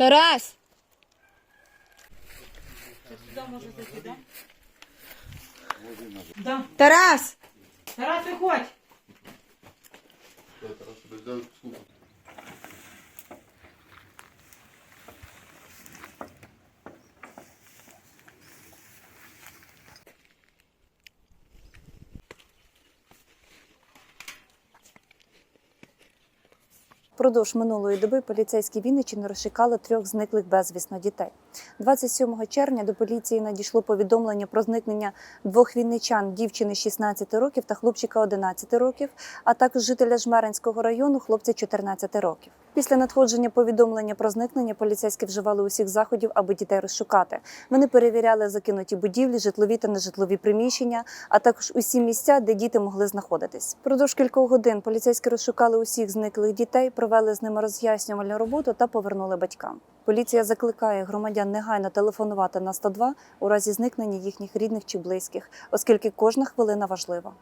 Тарас! Сюди може зайти, да? Да. Тарас! Тарас, виходь! Впродовж минулої доби поліцейські Вінниччини розшукали трьох зниклих безвісно дітей. 27 червня до поліції надійшло повідомлення про зникнення двох вінничан дівчини 16 років та хлопчика 11 років, а також жителя Жмеринського району хлопця 14 років. Після надходження повідомлення про зникнення поліцейські вживали усіх заходів, аби дітей розшукати. Вони перевіряли закинуті будівлі, житлові та нежитлові приміщення, а також усі місця, де діти могли знаходитись. Продовж кількох годин поліцейські розшукали усіх зниклих дітей, провели з ними роз'яснювальну роботу та повернули батькам. Поліція закликає громадян негайно телефонувати на 102 у разі зникнення їхніх рідних чи близьких, оскільки кожна хвилина важлива.